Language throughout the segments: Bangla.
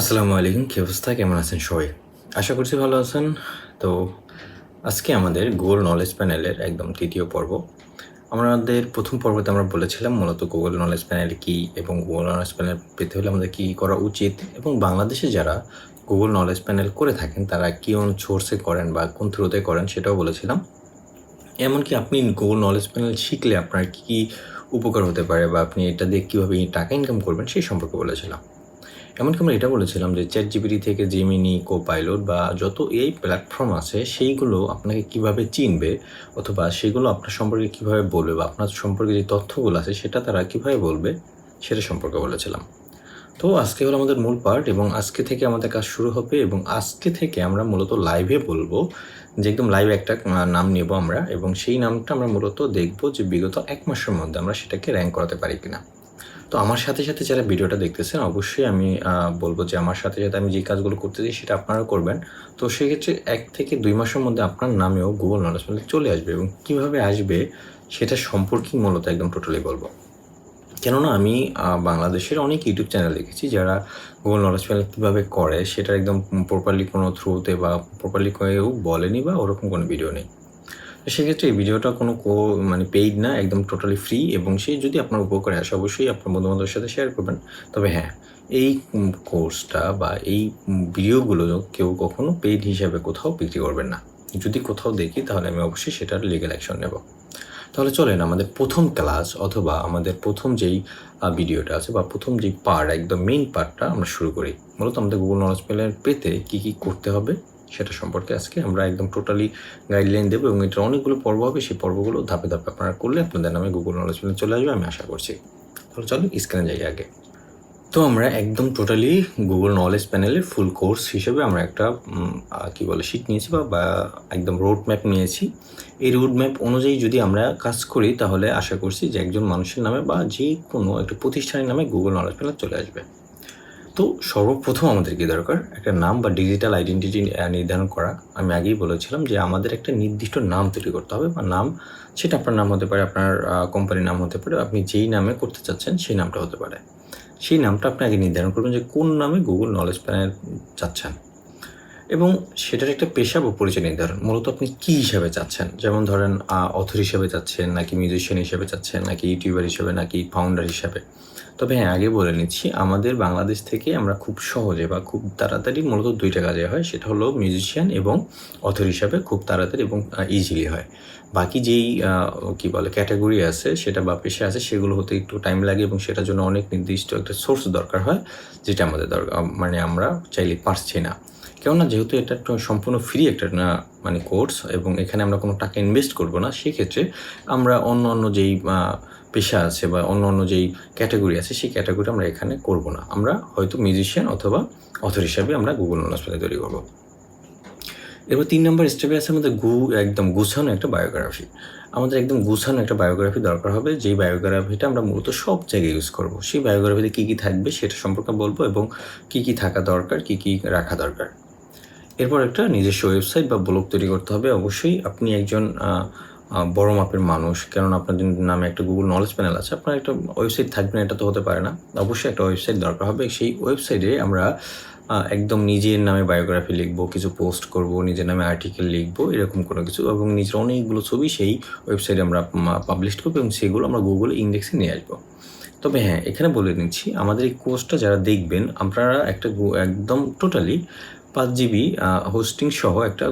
আসসালামু আলাইকুম, কী অবস্থা? কেমন আছেন সবাই? আশা করছি ভালো আছেন। তো আজকে আমাদের গুগল নলেজ প্যানেলের একদম তৃতীয় পর্ব। আমাদের প্রথম পর্বতে আমরা বলেছিলাম মূলত গুগল নলেজ প্যানেল কী এবং গুগল নলেজ প্যানেল পেতে হলে আমাদের কী করা উচিত এবং বাংলাদেশে যারা গুগল নলেজ প্যানেল করে থাকেন, তারা কী সোর্সে করেন বা কোন থ্রুতে করেন সেটাও বলেছিলাম। এমনকি আপনি গুগল নলেজ প্যানেল শিখলে আপনার কী কী উপকার হতে পারে বা আপনি এটা দিয়ে কীভাবে টাকা ইনকাম করবেন সেই সম্পর্কে বলেছিলাম। এমনকি আমরা এটা বলেছিলাম যে চ্যাট জিপিটি থেকে জেমিনি কো পাইলট বা যত এই প্ল্যাটফর্ম আছে, সেইগুলো আপনাকে কীভাবে চিনবে অথবা সেগুলো আপনার সম্পর্কে কীভাবে বলবে বা আপনার সম্পর্কে যে তথ্যগুলো আছে, সেটা তারা কীভাবে বলবে, সেটা সম্পর্কে বলেছিলাম। তো আজকে হলো আমাদের মূল পার্ট এবং আজকে থেকে আমাদের কাজ শুরু হবে এবং আজকে থেকে আমরা মূলত লাইভে বলব যে একদম লাইভ একটা নাম নেব আমরা এবং সেই নামটা আমরা মূলত দেখব যে বিগত এক মাসের মধ্যে আমরা সেটাকে র্যাঙ্ক করাতে পারি কিনা। তো আমার সাথে সাথে যারা ভিডিওটা দেখতেছেন, অবশ্যই আমি বলব যে আমার সাথে সাথে আমি যে কাজগুলো করতেছি সেটা আপনারা করবেন। তো সেক্ষেত্রে এক থেকে দুই মাসের মধ্যে আপনার নামেও গুগল নলেজ প্যানেল চলে আসবে এবং কীভাবে আসবে সেটা সম্পর্কেই মূলত একদম টোটালি বলব। কেননা আমি বাংলাদেশের অনেক ইউটিউব চ্যানেল দেখেছি যারা গুগল নলেজ প্যানেল কীভাবে করে সেটা একদম প্রপারলি কোনো থ্রুতে বা প্রপারলি কেউ বলেনি বা ওরকম কোনো ভিডিও নেই। সেক্ষেত্রে এই ভিডিওটা কোনো কো মানে পেইড না, একদম টোটালি ফ্রি এবং সে যদি আপনার উপকারে আসে, অবশ্যই আপনার বন্ধুবান্ধবের সাথে শেয়ার করবেন। তবে হ্যাঁ এই কোর্সটা বা এই ভিডিওগুলো কেউ কখনো পেইড হিসাবে কোথাও বিক্রি করবেন না। যদি কোথাও দেখি, তাহলে আমি অবশ্যই সেটার লিগেল অ্যাকশন নেব। তাহলে চলেন আমাদের প্রথম ক্লাস অথবা আমাদের প্রথম যেই ভিডিওটা আছে বা প্রথম যেই পার্ট একদম মেইন পার্টটা আমরা শুরু করি। মূলত আমাদের গুগল নলেজ প্যানেল পেতে কী কী করতে হবে? সেটা সম্পর্কে আজকে আমরা একদম টোটালি গাইডলাইন দেবো এবং এটার অনেকগুলো পর্ব হবে। সেই পর্বগুলো ধাপে ধাপে আপনারা করলে আপনাদের নামে গুগল নলেজ প্যানেল চলে আসবে, আমি আশা করছি। তাহলে চলুন স্ক্রিনে যাই আগে। তো আমরা একদম টোটালি গুগল নলেজ প্যানেলের ফুল কোর্স হিসেবে আমরা একটা কি বলে শিট নিয়েছি বা একদম রোড ম্যাপ নিয়েছি। এই রোড ম্যাপ অনুযায়ী যদি আমরা কাজ করি, তাহলে আশা করছি যে একজন মানুষের নামে বা যে কোনো একটা প্রতিষ্ঠানের নামে গুগল নলেজ প্যানেল চলে আসবে। তো সর্বপ্রথম আমাদের কি দরকার? একটা নাম বা ডিজিটাল আইডেন্টিটি নির্ধারণ করা। আমি আগেই বলেছিলাম যে আমাদের একটা নির্দিষ্ট নাম তৈরি করতে হবে বা নাম, সেটা আপনার নাম হতে পারে, আপনার কোম্পানির নাম হতে পারে, আপনি যেই নামে করতে চাচ্ছেন সেই নামটা হতে পারে। সেই নামটা আপনি আগে নির্ধারণ করবেন যে কোন নামে গুগল নলেজ প্যানেল চাচ্ছেন। এবং সেটার একটা পেশা বা পরিচয় নির্ধারণ। মূলত আপনি কী হিসাবে চাচ্ছেন? যেমন ধরেন অথর হিসাবে চাচ্ছেন, নাকি মিউজিশিয়ান হিসাবে চাচ্ছেন, নাকি ইউটিউবার হিসাবে, নাকি ফাউন্ডার হিসাবে। তবে হ্যাঁ আগে বলে নিচ্ছি, আমাদের বাংলাদেশ থেকে আমরা খুব সহজে বা খুব তাড়াতাড়ি মূলত দুইটা কাজে হয়, সেটা হলো মিউজিশিয়ান এবং অথর হিসাবে খুব তাড়াতাড়ি এবং ইজিলি হয়। বাকি যেই কি বলে ক্যাটাগরি আছে, সেটা বা পেশা আছে, সেগুলো হতে একটু টাইম লাগে এবং সেটার জন্য অনেক নির্দিষ্ট একটা সোর্স দরকার হয়, যেটা আমাদের দরকার মানে আমরা চাইলে পারছি না। কেননা যেহেতু এটা একটা সম্পূর্ণ ফ্রি একটা না মানে কোর্স এবং এখানে আমরা কোনো টাকা ইনভেস্ট করব না, সেক্ষেত্রে আমরা অন্য অন্য যেই পেশা আছে বা অন্য অন্য যেই ক্যাটাগরি আছে, সেই ক্যাটাগরি আমরা এখানে করব না। আমরা হয়তো মিউজিশিয়ান অথবা অথর হিসাবে আমরা গুগল প্যানেল তৈরি করব। এরপর তিন নম্বর স্টেপে আছে আমাদের গু, একদম গুছানো একটা বায়োগ্রাফি আমাদের একদম গুছানো একটা বায়োগ্রাফি দরকার হবে, যেই বায়োগ্রাফিটা আমরা মূলত সব জায়গায় ইউজ করব। সেই বায়োগ্রাফিতে কী কী থাকবে সেটা সম্পর্কে বলব এবং কী কী থাকা দরকার, কী কী রাখা দরকার। এরপর একটা নিজস্ব ওয়েবসাইট বা ব্লগ তৈরি করতে হবে। অবশ্যই আপনি একজন বড় মাপের মানুষ। কেননা আপনার নামে একটা গুগল নলেজ প্যানেল আছে, আপনার একটা ওয়েবসাইট থাকবে না এটা তো হতে পারে না। অবশ্যই একটা ওয়েবসাইট দরকার হবে। সেই ওয়েবসাইটে আমরা একদম নিজের নামে বায়োগ্রাফি লিখব, কিছু পোস্ট করব, নিজের নামে আর্টিকেল লিখব, এরকম কোনো কিছু। এবং নিজের অনেকগুলো ছবি সেই ওয়েবসাইটে আমরা পাবলিশ করব এবং সেগুলো আমরা গুগল ইন্ডেক্সে নিয়ে আসব। তবে হ্যাঁ এখানে বলে নিচ্ছি আমাদের এই কোর্সটা যারা দেখবেন, আপনারা একটা একদম টোটালি পাঁচ জিবি হোস্টিং সহ একটা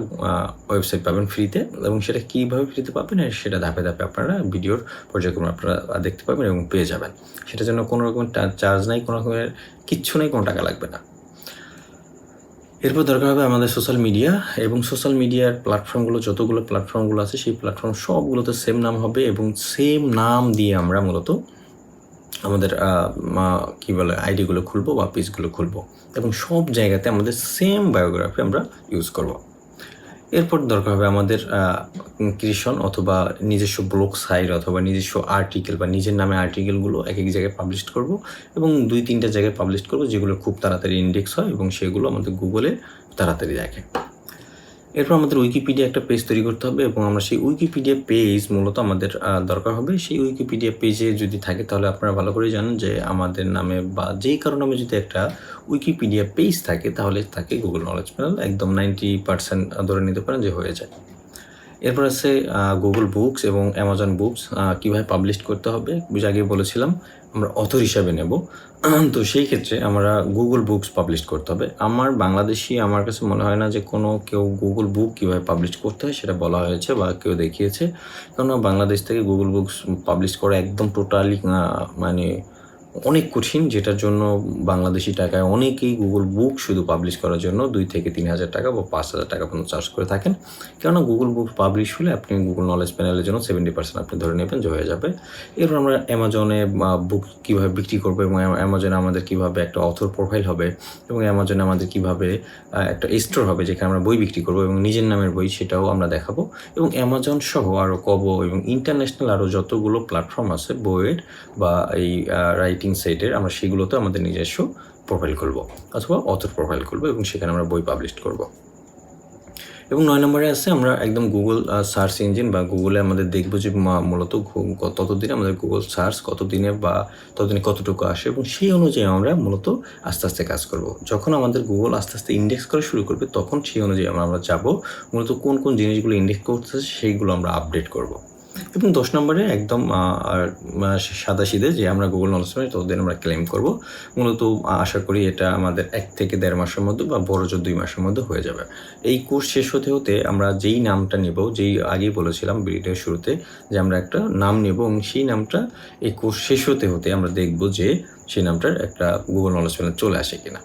ওয়েবসাইট পাবেন ফ্রিতে এবং সেটা কীভাবে ফ্রিতে পাবেন সেটা ধাপে ধাপে আপনারা ভিডিওর পর্যায়ক্রমে আপনারা দেখতে পাবেন এবং পেয়ে যাবেন। সেটার জন্য কোনো রকমের চার্জ নাই, কোনো রকমের কিচ্ছু নেই, কোনো টাকা লাগবে না। এরপর দরকার হবে আমাদের সোশ্যাল মিডিয়া এবং সোশ্যাল মিডিয়ার প্ল্যাটফর্মগুলো যতগুলো প্ল্যাটফর্মগুলো আছে, সেই প্ল্যাটফর্ম সবগুলোতে সেম নাম হবে এবং সেম নাম দিয়ে আমরা মূলত আমাদের কি বলে আইডিগুলো খুলবো বা পেজগুলো খুলবো। এবং সব জায়গাতে আমাদের সেম বায়োগ্রাফি আমরা ইউজ করব। এরপর দরকার হবে আমাদের ক্রিয়েশন অথবা নিজস্ব ব্লগ সাইট অথবা নিজস্ব আর্টিকেল বা নিজের নামে আর্টিকেলগুলো এক এক জায়গায় পাবলিশ করব এবং দুই তিনটা জায়গায় পাবলিশ করব যেগুলো খুব তাড়াতাড়ি ইন্ডেক্স হয় এবং সেগুলো আমাদের গুগলে তাড়াতাড়ি দেখে। এরপর আমাদের উইকিপিডিয়া একটা পেজ তৈরি করতে হবে এবং আমরা সেই উইকিপিডিয়া পেজ মূলত আমাদের দরকার হবে। সেই উইকিপিডিয়া পেজে যদি থাকে তাহলে আপনারা ভালো করে জানেন যে আমাদের নামে বা যেই কারও নামে যদি একটা উইকিপিডিয়া পেজ থাকে তাহলে তাকে গুগল নলেজ প্যানেল একদম নাইনটি পার্সেন্ট ধরে নিতে পারেন যে হয়ে যায়। এরপর আছে গুগল বুকস এবং অ্যামাজন বুকস কীভাবে পাবলিশ করতে হবে। আগে বলেছিলাম আমরা অথর হিসাবে নেব। তো সেই ক্ষেত্রে আমরা গুগল বুকস পাবলিশ করতে হবে। আমার বাংলাদেশি, আমার কাছে মনে হয় না যে কোনো কেউ গুগল বুক কীভাবে পাবলিশ করতে হয় সেটা বলা হয়েছে বা কেউ দেখিয়েছে। কেননা বাংলাদেশ থেকে গুগল বুকস পাবলিশ করা একদম টোটালি মানে অনেক কঠিন, যেটার জন্য বাংলাদেশি টাকায় অনেকেই গুগল বুক শুধু পাবলিশ করার জন্য দুই থেকে তিন হাজার টাকা বা পাঁচ হাজার টাকা পর্যন্ত চার্জ করে থাকেন। কেননা গুগল বুক পাবলিশ হলে আপনি গুগল নলেজ প্যানেলের জন্য সেভেন্টি পার্সেন্ট আপনি ধরে নেবেন যে হয়ে যাবে। এরপর আমরা অ্যামাজনে বুক কীভাবে বিক্রি করব এবং অ্যামাজনে আমাদের কীভাবে একটা অথর প্রোফাইল হবে এবং অ্যামাজনে আমাদের কীভাবে একটা স্টোর হবে যেখানে আমরা বই বিক্রি করব এবং নিজের নামের বই সেটাও আমরা দেখাবো। এবং অ্যামাজন সহ আরও কবো এবং ইন্টারন্যাশনাল আরও যতগুলো প্ল্যাটফর্ম আছে, বইয়ের বা এই রাইটিং সাইটের আমরা সেগুলোতে আমাদের নিজস্ব প্রোফাইল খুলবো অথবা অথর প্রোফাইল খুলবো এবং সেখানে আমরা বই পাবলিশ করব। এবং নয় নম্বরে আছে আমরা একদম গুগল সার্চ ইঞ্জিন বা গুগলে আমাদের দেখব যে মূলত ততদিনে আমাদের গুগল সার্চ কতদিনে বা ততদিনে কতটুকু আসে এবং সেই অনুযায়ী আমরা মূলত আস্তে আস্তে কাজ করব। যখন আমাদের গুগল আস্তে আস্তে ইন্ডেক্স করা শুরু করবে, তখন সেই অনুযায়ী আমরা যাব। মূলত কোন কোন জিনিসগুলো ইন্ডেক্স করতেছে, সেইগুলো আমরা আপডেট করব। এবং দশ নম্বরে একদম সাদা সিধে যে আমরা গুগল নলেজ পাই ততদিন আমরা ক্লেম করব। মূলত আশা করি এটা আমাদের এক থেকে দেড় মাসের মধ্যে বা বড় জোর দুই মাসের মধ্যে হয়ে যাবে। এই কোর্স শেষ হতে হতে আমরা যেই নামটা নেব, যেই আগেই বলেছিলাম ভিডিওর শুরুতে যে আমরা একটা নাম নেব এবং সেই নামটা এই কোর্স শেষ হতে হতে আমরা দেখব যে সেই নামটার একটা গুগল নলেজ প্যানেল চলে আসে কিনা।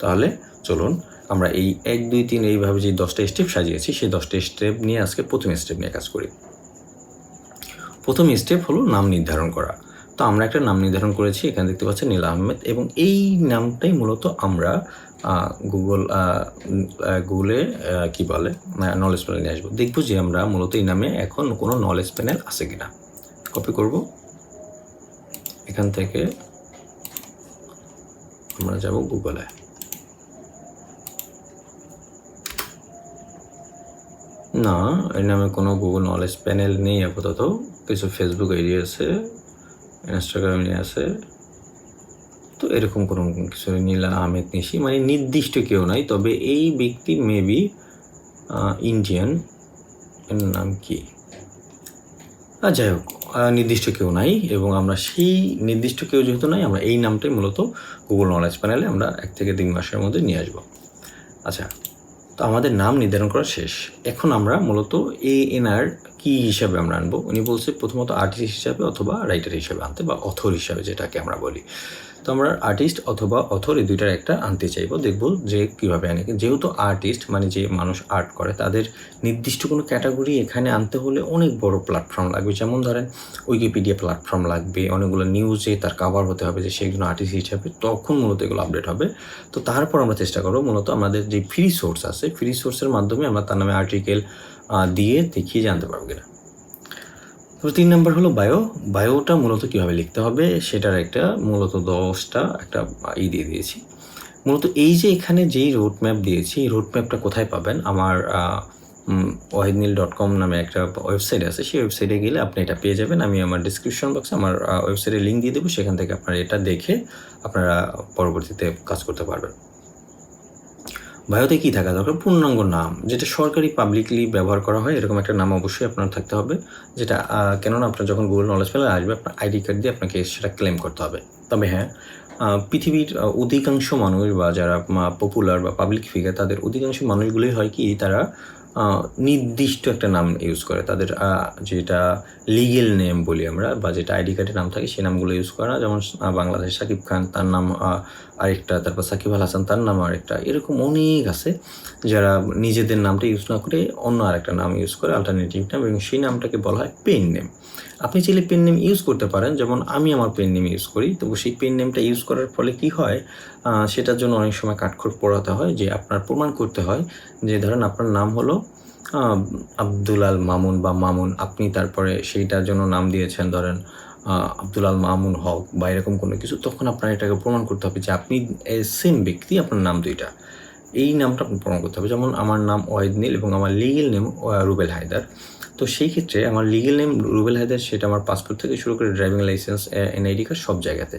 তাহলে চলুন, আমরা এই এক, দুই, তিন, এইভাবে যে দশটা স্টেপ সাজিয়েছি, সেই দশটা স্টেপ নিয়ে আজকে প্রথম স্টেপ নিয়ে কাজ করি। প্রথম স্টেপ হলো নাম নির্ধারণ করা। তো আমরা একটা নাম নির্ধারণ করেছি, এখানে দেখতে পাচ্ছেন নীলা আহমেদ এবং এই নামটাই মূলত আমরা গুগল গুগলে কি বলে নলেজ প্যানেল নিয়ে আসব। দেখব যে আমরা মূলত এই নামে এখন কোনো নলেজ প্যানেল আছে কি না কপি করব। এখান থেকে আমরা যাব গুগলে না, এর নামে কোনো গুগল নলেজ প্যানেল নেই আপাতত। কিছু ফেসবুক আইডি আছে ইনস্টাগ্রাম নিয়ে আছে। তো এরকম কোনো কিছু নীলা আহমেদ নিশি। মানে নির্দিষ্ট কেউ নাই, তবে এই ব্যক্তি মেবি ইন্ডিয়ান এর নাম কি? যাই হোক নির্দিষ্ট কেউ নাই এবং আমরা সেই নির্দিষ্ট কেউ যেহেতু নাই, আমরা এই নামটাই মূলত গুগল নলেজ প্যানেলে আমরা এক থেকে তিন মাসের মধ্যে নিয়ে আসব। আচ্ছা তো আমাদের নাম নির্ধারণ করা শেষ। এখন আমরা মূলত এ এনআর কি হিসাবে আমরা আনব? উনি বলছে প্রথমত আর্টিস্ট হিসাবে অথবা রাইটার হিসাবে আনতে বা অথর হিসাবে যেটাকে আমরা বলি। তো আমরা আর্টিস্ট অথবা অথর এই দুইটার একটা আনতে চাইব, দেখব যে কীভাবে আনে। যেহেতু আর্টিস্ট মানে যে মানুষ আর্ট করে, তাদের নির্দিষ্ট কোনো ক্যাটাগরি এখানে আনতে হলে অনেক বড় প্ল্যাটফর্ম লাগবে। যেমন ধরেন উইকিপিডিয়া প্ল্যাটফর্ম লাগবে, অনেকগুলো নিউজে তার কাভার হতে হবে যে সে একজন আর্টিস্ট হিসাবে, তখন মূলত এগুলো আপডেট হবে। তো তারপর আমরা চেষ্টা করব মূলত আমাদের যে ফ্রি সোর্স আছে ফ্রি সোর্সের মাধ্যমে আমরা তার নামে আর্টিকেল দিয়ে দেখিয়ে জানতে পারব কিনা। তো তিন নম্বর হলো বায়ো বায়োটা মূলত কীভাবে লিখতে হবে, সেটার একটা মূলত দশটা একটা ই দিয়ে দিয়েছি। মূলত এই যে এখানে যেই রোড ম্যাপ দিয়েছি, এই রোড ম্যাপটা কোথায় পাবেন? আমার ওয়াহিদনীল ডট কম নামে একটা ওয়েবসাইট আছে, সেই ওয়েবসাইটে গেলে আপনি এটা পেয়ে যাবেন। আমি আমার ডিসক্রিপশন বক্সে আমার ওয়েবসাইটে লিঙ্ক দিয়ে দেবো, সেখান থেকে আপনারা এটা দেখে আপনারা পরবর্তীতে কাজ করতে পারবেন। বায়োতে কী থাকা দরকার? পূর্ণাঙ্গ নাম, যেটা সরকারি পাবলিকলি ব্যবহার করা হয়, এরকম একটা নাম অবশ্যই আপনার থাকতে হবে, যেটা কেননা আপনার যখন গুগল নলেজ পেলে আসবে, আপনার আইডি কার্ড দিয়ে আপনাকে সেটা ক্লেম করতে হবে। তবে হ্যাঁ পৃথিবীর অধিকাংশ মানুষ বা যারা পপুলার বা পাবলিক ফিগার তাদের অধিকাংশ মানুষগুলোই হয় কি, তারা নির্দিষ্ট একটা নাম ইউজ করে। তাদের যেটা লিগেল নেম বলি আমরা বা যেটা আইডি কার্ডের নাম থাকে সেই নামগুলো ইউজ করে না। যেমন বাংলাদেশ সাকিব খান, তার নাম আরেকটা, তারপর সাকিব আল হাসান, তার নাম আরেকটা, এরকম অনেক আছে যারা নিজেদের নামটা ইউজ না করে অন্য আরেকটা নাম ইউজ করে অল্টারনেটিভ নাম এবং সেই নামটাকে বলা হয় পেন নেম আপনি চাইলে পেন নেম ইউজ করতে পারেন, যেমন আমি আমার পেন নেম ইউজ করি। তবু সেই পেন নেমটা ইউজ করার ফলে কি হয় সেটার জন্য অনেক সময় কাঠখোট পড়াতে হয়, যে আপনার প্রমাণ করতে হয়। যে ধরেন আপনার নাম হলো আব্দুল আল মামুন বা মামুন, আপনি তারপরে সেইটার জন্য নাম দিয়েছেন, ধরেন আব্দুল আল মামুন হক বা এরকম কোনো কিছু, তখন আপনার এটাকে প্রমাণ করতে হবে যে আপনি সেম ব্যক্তি, আপনার নাম দুইটা। এই নামটা আপনার প্রমাণ করতে হবে। যেমন আমার নাম ওয়াহিদ নীল এবং আমার লিগেল নেম রুবেল হায়দার। তো সেই ক্ষেত্রে আমার লিগেল নেম রুবেল হায়দার সেটা আমার পাসপোর্ট থেকে শুরু করে ড্রাইভিং লাইসেন্স এনআইডি কার্ড সব জায়গাতে।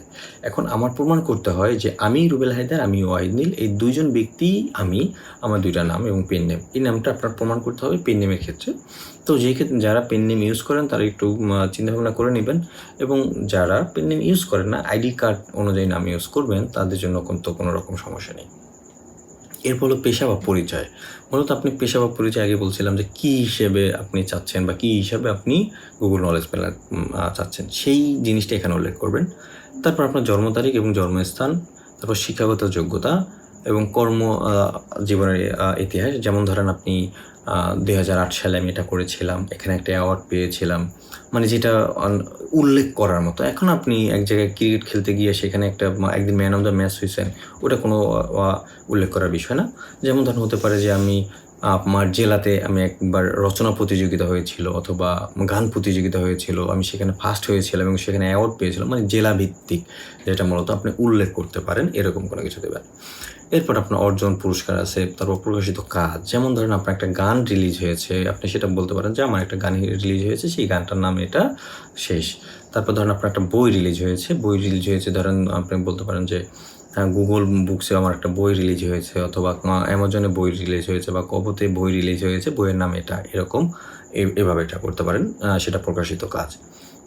এখন আমার প্রমাণ করতে হয় যে আমি রুবেল হায়দার আমি ওয়াহিদ নীল এই দুইজন ব্যক্তি আমি, আমার দুইটা নাম এবং পেন নেম এই নামটা আপনার প্রমাণ করতে হবে পেন নেমের ক্ষেত্রে। তো যেই ক্ষেত্রে যারা পেন নেম ইউজ করেন, তারা একটু চিন্তাভাবনা করে নেবেন। এবং যারা পেন নেম ইউজ করেন না আইডি কার্ড অনুযায়ী নাম ইউজ করবেন, তাদের জন্য কিন্তু কোনো রকম সমস্যা নেই। এরপর হলো পেশা বা পরিচয়। মূলত আপনি পেশা বা পরিচয় আগে বলছিলাম যে কী হিসেবে আপনি চাচ্ছেন বা কী হিসাবে আপনি গুগল নলেজ প্যানেল চাচ্ছেন। সেই জিনিসটা এখানে উল্লেখ করবেন। তারপর আপনার জন্ম তারিখ এবং জন্মস্থান, তারপর শিক্ষাগত যোগ্যতা এবং কর্ম জীবনের ইতিহাস। যেমন ধরেন আপনি দুই হাজার আট সালে আমি এটা করেছিলাম। এখানে একটা অ্যাওয়ার্ড পেয়েছিলাম। মানে যেটা উল্লেখ করার মতো। এখন আপনি এক জায়গায় ক্রিকেট খেলতে গিয়ে সেখানে একটা একদিন ম্যান অফ দ্য ম্যাচ হয়েছেন ওটা কোনো উল্লেখ করার বিষয় না? যেমন ধরুন হতে পারে যে আমি আমার জেলাতে আমি একবার রচনা প্রতিযোগিতা হয়েছিল অথবা গান প্রতিযোগিতা হয়েছিল, আমি সেখানে ফার্স্ট হয়েছিলাম এবং সেখানে অ্যাওয়ার্ড পেয়েছিলাম মানে জেলা ভিত্তিক যেটা মূলত আপনি উল্লেখ করতে পারেন, এরকম কোনো কিছু দেবেন। এরপর আপনার অর্জন পুরস্কার আছে, তারপর প্রকাশিত কাজ, যেমন ধরেন আপনার একটা গান রিলিজ হয়েছে, আপনি সেটা বলতে পারেন যে আমার একটা গান রিলিজ হয়েছে, সেই গানটার নাম এটা শেষ। তারপর ধরেন আপনার একটা বই রিলিজ হয়েছে, বই রিলিজ হয়েছে ধরেন আপনি বলতে পারেন যে গুগল বুকসে আমার একটা বই রিলিজ হয়েছে অথবা অ্যামাজনে বই রিলিজ হয়েছে বা কবতে বই রিলিজ হয়েছে, বইয়ের নাম এটা, এরকম এভাবে এটা করতে পারেন সেটা প্রকাশিত কাজ।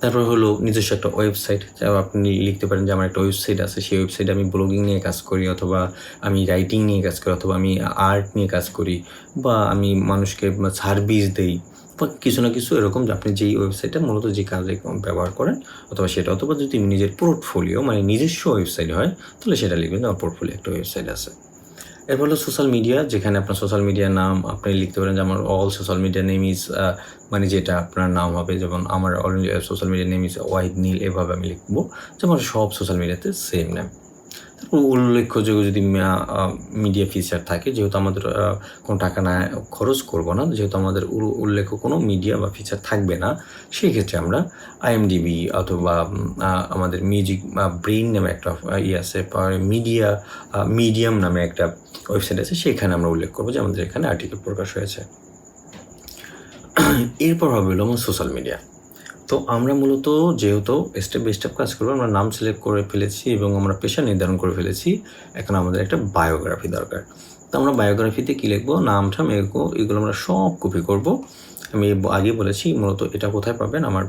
তারপর হলো নিজস্ব একটা ওয়েবসাইট আপনি লিখতে পারেন যে আমার একটা ওয়েবসাইট আছে, সেই ওয়েবসাইটে আমি ব্লগিং নিয়ে কাজ করি অথবা আমি রাইটিং নিয়ে কাজ করি অথবা আমি আর্ট নিয়ে কাজ করি বা আমি মানুষকে সার্ভিস দেই। বা কিছু না কিছু এরকম যে আপনি যেই ওয়েবসাইটটা মূলত যে কাজে ব্যবহার করেন, অথবা সেটা অথবা যদি নিজের পোর্টফোলিও মানে নিজস্ব ওয়েবসাইট হয়, তাহলে সেটা লিখবেন আমার পোর্টফোলিও একটা ওয়েবসাইট আছে। এরপর হলো সোশ্যাল মিডিয়া যেখানে আপনার সোশ্যাল মিডিয়ার নাম, আপনি লিখতে পারেন যে আমার all social media name is মানে যেটা আপনার নাম হবে, যেমন আমার all social media name is Wahid Neel এভাবে আমি লিখব যেমন সব সোশ্যাল মিডিয়াতে সেম নেম উল্লেখযোগ্য যদি মিডিয়া ফিচার থাকে, যেহেতু আমাদের কোনো টাকা না খরচ করব না, যেহেতু আমাদের উল্লেখ্য কোনো মিডিয়া বা ফিচার থাকবে না সেই ক্ষেত্রে আমরা আইএমডিবি অথবা আমাদের মিউজিক ব্রেইন নামে একটা ইয়ে আছে মিডিয়া মিডিয়াম নামে একটা ওয়েবসাইট আছে, সেখানে আমরা উল্লেখ করব যে আমাদের এখানে আর্টিকেল প্রকাশ হয়েছে। এরপর হবে হলো আমার সোশ্যাল মিডিয়া তো আমরা মূলত যেহেতু স্টেপ বাই স্টেপ কাজ করব, আমরা নাম সিলেক্ট করে ফেলেছি এবং আমরা পেশা নির্ধারণ করে ফেলেছি। এখন আমাদের একটা বায়োগ্রাফি দরকার। তো আমরা বায়োগ্রাফিতে কী লিখব? নামটা এগো, এগুলো আমরা সব কপি করব। আমি আগে বলেছি, মূলত এটা কোথায় পাবেন? আমার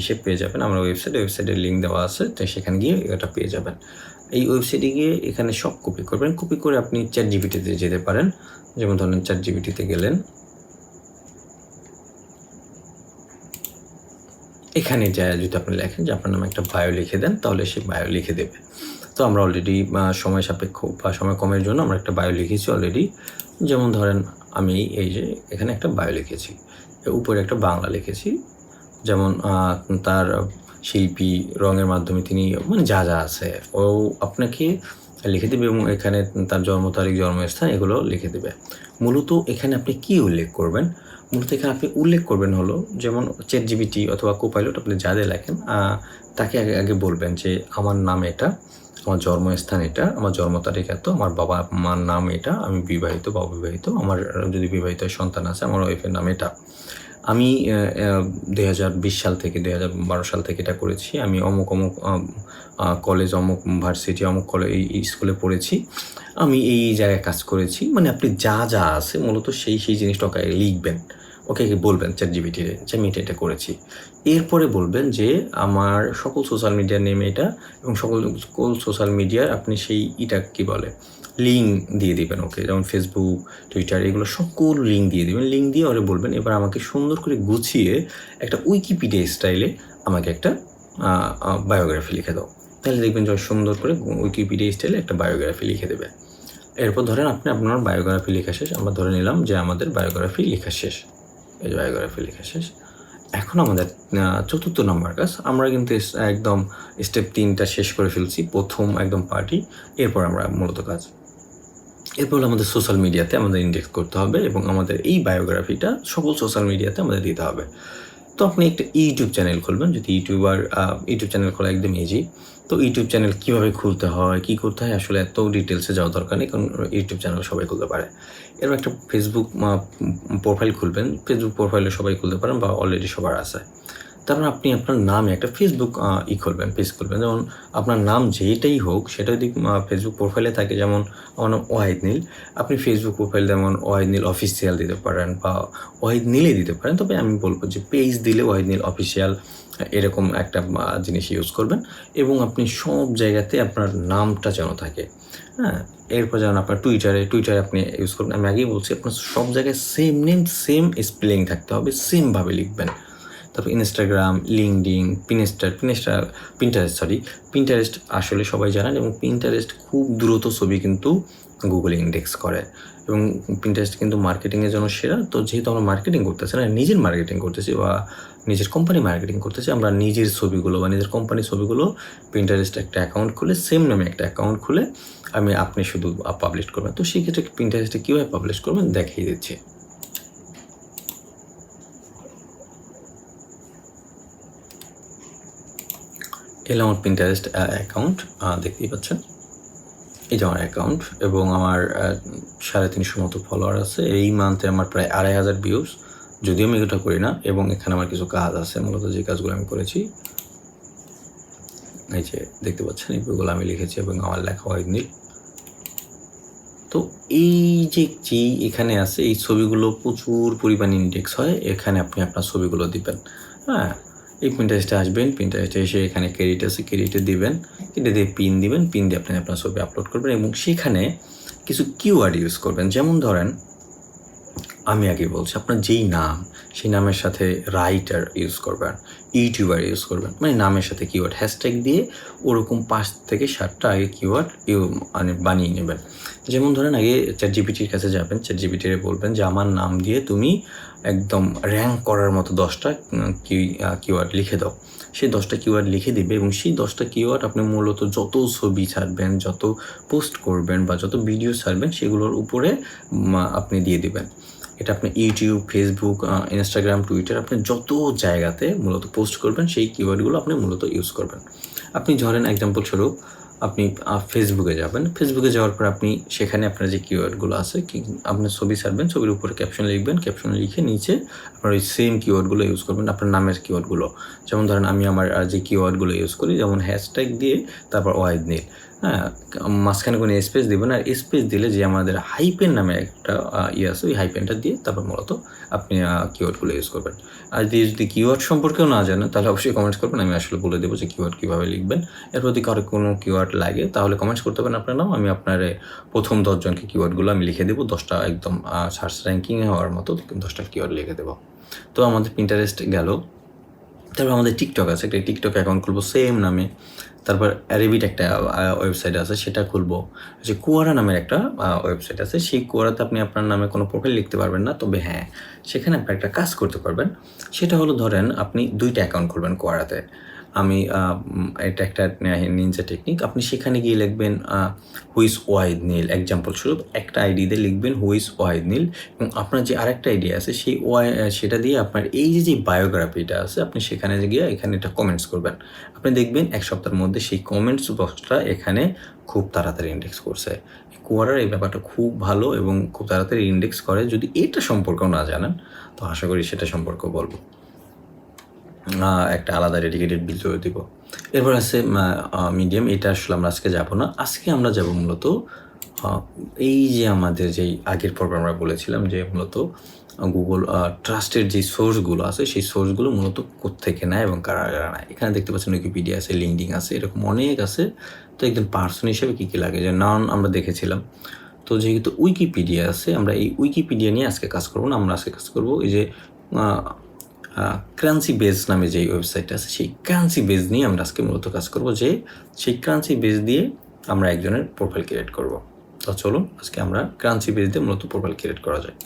ইসে পেয়ে যাবেন। আমার ওয়েবসাইটে ওয়েবসাইটের লিঙ্ক দেওয়া আছে, তো সেখানে গিয়ে এটা পেয়ে যাবেন। এই ওয়েবসাইটে গিয়ে এখানে সব কপি করবেন। কপি করে আপনি চ্যাট জিবিটিতে যেতে পারেন। যেমন ধরেন চ্যাট জিবিটিতে গেলেন। এখানে যা যদি আপনি লেখেন যে আপনার নামে একটা বায়ো লিখে দেন, তাহলে সে বায়ো লিখে দেবে। তো আমরা অলরেডি সময় সাপেক্ষ বা সময় কমের জন্য আমরা একটা বায়ো লিখেছি অলরেডি যেমন ধরেন আমি এই যে এখানে একটা বায়ো লিখেছি উপরে একটা বাংলা লিখেছি। যেমন তার শিল্পী, রঙের মাধ্যমে তিনি মানে যা যা আছে, ও আপনাকে লিখে দেবে এবং এখানে তার জন্ম তারিখ, জন্মস্থান এগুলো লিখে দেবে। মূলত এখানে আপনি কি উল্লেখ করবেন? মূলত এখানে আপনি উল্লেখ করবেন হলো, যেমন চেট জিবিটি অথবা কোপাইলট আপনি যাদের লেখেন তাকে আগে আগে বলবেন যে আমার নাম এটা, আমার জন্মস্থান এটা, আমার জন্ম তারিখ এত, আমার বাবা, মার নাম এটা, আমি বিবাহিত বা অবিবাহিত আমার যদি বিবাহিত সন্তান আছে, আমার ওয়াইফের নাম এটা। আমি দুই হাজার বিশ সাল থেকে, দুই হাজার বারো সাল থেকে এটা করেছি। আমি অমুক অমুক কলেজ অমুক ভার্সিটি অমুক কলেজ এই স্কুলে পড়েছি। আমি এই জায়গায় কাজ করেছি। মানে আপনি যা যা আছে, মূলত সেই সেই জিনিসটা লিখবেন। ওকে বলবেন চ্যাট জিবিটিতে যে আমি এটা এটা করেছি। এরপরে বলবেন যে আমার সকল সোশ্যাল মিডিয়ার নেমে এটা এবং সকল সকল সোশ্যাল মিডিয়ার আপনি সেই ইটা কী বলে লিঙ্ক দিয়ে দিবেন ওকে যেমন ফেসবুক টুইটার এগুলো সকল লিঙ্ক দিয়ে দিবেন। লিঙ্ক দিয়ে ওরে বলবেন, এবার আমাকে সুন্দর করে গুছিয়ে একটা উইকিপিডিয়া স্টাইলে আমাকে একটা বায়োগ্রাফি লিখে দাও। তাহলে দেখবেন যে সুন্দর করে উইকিপিডিয়া স্টাইলে একটা বায়োগ্রাফি লিখে দেবে। এরপর ধরেন আপনি আপনার বায়োগ্রাফি লেখা শেষ। আমরা ধরে নিলাম যে আমাদের বায়োগ্রাফি লেখা শেষ। এই বায়োগ্রাফি লেখা শেষ। এখন আমাদের চতুর্থ নম্বর কাজ আমরা কিন্তু একদম স্টেপ তিনটা শেষ করে ফেলছি, প্রথম একদম পার্টি এরপর আমরা মূলত কাজ। এরপর আমাদের সোশ্যাল মিডিয়াতে আমাদের ইন্ডেক্স করতে হবে এবং আমাদের এই বায়োগ্রাফিটা সকল সোশ্যাল মিডিয়াতে আমাদের দিতে হবে। তো আপনি একটা ইউটিউব চ্যানেল খুলবেন, যদি ইউটিউবার ইউটিউব চ্যানেল খোলা একদম ইজি তো ইউটিউব চ্যানেল কীভাবে খুলতে হয়, কী করতে হয়, আসলে এত ডিটেলসে যাওয়া দরকার নেই, কারণ ইউটিউব চ্যানেল সবাই খুলতে পারে। এরপর একটা ফেসবুক প্রোফাইল খুলবেন ফেসবুক প্রোফাইলে সবাই খুলতে পারেন বা অলরেডি সবার আছে। তারপর আপনি আপনার নামে একটা ফেসবুক ই খুলবেন পেজ খুলবেন। যেমন আপনার নাম যেটাই হোক, সেটা যদি ফেসবুক প্রোফাইলে থাকে, যেমন আমার নাম ওয়াহিদ নীল। আপনি ফেসবুক প্রোফাইল যেমন ওয়াহিদ নীল অফিসিয়াল দিতে পারেন বা ওয়াহিদ নীলে দিতে পারেন, তবে আমি বলব যে পেজ দিলে ওয়াহিদ নীল অফিসিয়াল এরকম একটা জিনিস ইউজ করবেন এবং আপনি সব জায়গাতে আপনার নামটা যেন থাকে। হ্যাঁ? এরপর যেমন আপনার টুইটারে টুইটারে আপনি ইউজ করবেন। আমি আগেই বলছি, আপনার সব জায়গায় সেম নেম সেম স্পেলিং থাকতে হবে সেমভাবে লিখবেন। তারপর ইনস্টাগ্রাম লিঙ্কডিং পিনেস্টার পিনেস্টার পিন্টারেস্ট সরি পিন্টারেস্ট আসলে সবাই জানেন এবং পিন্টারেস্ট খুব দ্রুত ছবি কিন্তু গুগলে ইন্ডেক্স করে। এবং পিন্টারেস্ট কিন্তু মার্কেটিংয়ের জন্য সেরা। তো যেহেতু আমরা মার্কেটিং করতেছি না, নিজের মার্কেটিং করতেছি বা নিজের কোম্পানি মার্কেটিং করতে চাই আমরা নিজের ছবিগুলো বা নিজের কোম্পানির ছবিগুলো পিন্টারেস্ট একটা অ্যাকাউন্ট খুলে সেম নামে একটা অ্যাকাউন্ট খুলে আমি আপনি শুধু পাবলিশ করবেন। তো সেই ক্ষেত্রে পিন্টারেস্টে কীভাবে পাবলিশ করবেন দেখিয়ে দিচ্ছি। এলাম আমার প্রিন্টারেস্ট অ্যাকাউন্ট দেখতেই পাচ্ছেন। এই যে আমার অ্যাকাউন্ট এবং আমার সাড়ে তিনশো মতো ফলোয়ার আছে, এই মান্থে আমার প্রায় আড়াই হাজার ভিউজ যদিও আমি এটা করি না, এবং এখানে আমার কিছু কাজ আছে, মূলত যে কাজগুলো আমি করেছি, এই যে দেখতে পাচ্ছেন এই বইগুলো আমি লিখেছি এবং আমার লেখা হয় নীল তো এই যে যে এখানে আছে, এই ছবিগুলো প্রচুর পরিমাণে ইন্ডেক্স হয়, এখানে আপনি আপনার ছবিগুলো দিবেন। হ্যাঁ এই পিন্টারেস্টে আসবেন পিন্টারেস্টে এসে এখানে ক্রেডিট আছে ক্রেডিটে দিবেন এটা দিয়ে পিন দিবেন পিন দিয়ে আপনি আপনার ছবি আপলোড করবেন, এবং সেখানে কিছু কিওয়ার্ড ইউজ করবেন। যেমন ধরেন আমি আগে বলছি, আপনার যেই নাম, সেই নামের সাথে রাইটার ইউজ করবেন ইউটিউবার ইউজ করবেন মানে নামের সাথে কিওয়ার্ড হ্যাশট্যাগ দিয়ে ওরকম পাঁচ থেকে সাতটা আগে কিওয়ার্ড ইউ মানে বানিয়ে নেবেন। যেমন ধরেন আগে চ্যাট জিপিটির কাছে যাবেন চ্যাট জিপিটিরে বলবেন যে, আমার নাম দিয়ে তুমি একদম র্যাঙ্ক করার মতো দশটা কিওয়ার্ড লিখে দাও। সেই দশটা কিওয়ার্ড লিখে দিবে এবং সেই দশটা কিওয়ার্ড আপনি মূলত যত ছবি ছাড়বেন, যত পোস্ট করবেন বা যত ভিডিও ছাড়বেন, সেগুলোর উপরে আপনি দিয়ে দিবেন। এটা আপনি ইউটিউব ফেসবুক ইনস্টাগ্রাম টুইটার আপনি যত জায়গাতে মূলত পোস্ট করবেন, সেই কিওয়ার্ডগুলো আপনি মূলত ইউজ করবেন। আপনি ধরেন এক্সাম্পল স্বরূপ, আপনি ফেসবুকে যাবেন। ফেসবুকে যাওয়ার পর আপনি, সেখানে আপনার যে কিওয়ার্ডগুলো আছে, কি আপনার ছবি ছাড়বেন, ছবির উপরে ক্যাপশন লিখবেন ক্যাপশন লিখে নিচে আপনার ওই সেম কিওয়ার্ডগুলো ইউজ করবেন, আপনার নামের কিওয়ার্ডগুলো যেমন ধরেন আমি আমার যে কিওয়ার্ডগুলো ইউজ করি, যেমন হ্যাশট্যাগ দিয়ে, তারপর ওয়াইড নীল। হ্যাঁ মাঝখানে কোনো স্পেস দেবেন আর স্পেস দিলে যে আমাদের হাইপেন নামে একটা ইয়ে আছে, ওই হাইপেনটা দিয়ে তারপর মূলত আপনি কিওয়ার্ডগুলো ইউজ করবেন। আর যদি যদি কিওয়ার্ড সম্পর্কেও না জানেন, তাহলে অবশ্যই কমেন্টস করবেন। আমি আসলে বলে দেবো যে কিওয়ার্ড কীভাবে লিখবেন। এরপর যদি কারও কোনো কিওয়ার্ড লাগে, তাহলে কমেন্টস করতে পারেন আপনার নাম। আমি আপনার প্রথম দশজনকে কিওয়ার্ডগুলো আমি লিখে দেবো। দশটা একদম সার্চ র্যাঙ্কিংয়ে হওয়ার মতো দশটা কিওয়ার্ড লিখে দেবো। তো আমাদের পিন্টারেস্ট গেল। তারপর আমাদের টিকটক আছে। একটা টিকটক অ্যাকাউন্ট খুলবো সেম নামে। তারপর অ্যারেবিট একটা ওয়েবসাইট আছে, সেটা খুলবো। যে কুয়ারা নামের একটা ওয়েবসাইট আছে, সেই কুয়ারাতে আপনি আপনার নামে কোনো প্রোফাইল লিখতে পারবেন না। তবে হ্যাঁ সেখানে আপনি একটা কাজ করতে পারবেন। সেটা হলো ধরেন আপনি দুইটা অ্যাকাউন্ট খুলবেন কোয়ারাতে। আমি এটা একটা নিনজা টেকনিক আপনি সেখানে গিয়ে লিখবেন হুইস ওয়াইদ নীল এক্সাম্পল স্বরূপ, একটা আইডি দিয়ে লিখবেন হুইস ওয়াইদ নীল এবং আপনার যে আরেকটা আইডিয়া আছে, সেই ওয়াই সেটা দিয়ে আপনার এই যে যে বায়োগ্রাফিটা আছে, আপনি সেখানে গিয়ে এখানে এটা কমেন্টস করবেন। আপনি দেখবেন, এক সপ্তাহের মধ্যে সেই কমেন্টস বক্সটা এখানে খুব তাড়াতাড়ি ইন্ডেক্স করছে। কুয়ারার এই ব্যাপারটা খুব ভালো এবং খুব তাড়াতাড়ি ইন্ডেক্স করে। যদি এটা সম্পর্কেও না জানেন, তো আশা করি সেটা সম্পর্কেও বলব। একটা আলাদা ডেডিকেটেড ভিডিও দিব। এরপর আছে মিডিয়াম এটা আসলে আমরা আজকে যাব না। আজকে আমরা যাব মূলত এই যে আমাদের যেই আগের পর্বে আমরা বলেছিলাম যে মূলত গুগল ট্রাস্টের যে সোর্সগুলো আছে, সেই সোর্সগুলো মূলত কোত্থেকে নেয় এবং কারা কারা নেয়। এখানে দেখতে পাচ্ছেন উইকিপিডিয়া আছে লিঙ্কডিং আছে, এরকম অনেক আছে। তো একজন পার্সন হিসেবে কী কী লাগে? যে নন আমরা দেখেছিলাম। তো যেহেতু উইকিপিডিয়া আছে, আমরা এই উইকিপিডিয়া নিয়ে আজকে কাজ করব না, আমরা আজকে কাজ করব এই যে ক্রান্সি বেজ নামে যে ওয়েবসাইটটা আছে, সেই ক্রান্সি বেজ নিয়ে আমরা আজকে মূলত কাজ করব যে সেই ক্রান্সি বেজ দিয়ে আমরা একজনের প্রোফাইল ক্রিয়েট করব। তো চলুন আজকে আমরা ক্রান্সি বেজ দিয়ে মূলত প্রোফাইল ক্রিয়েট করা যায়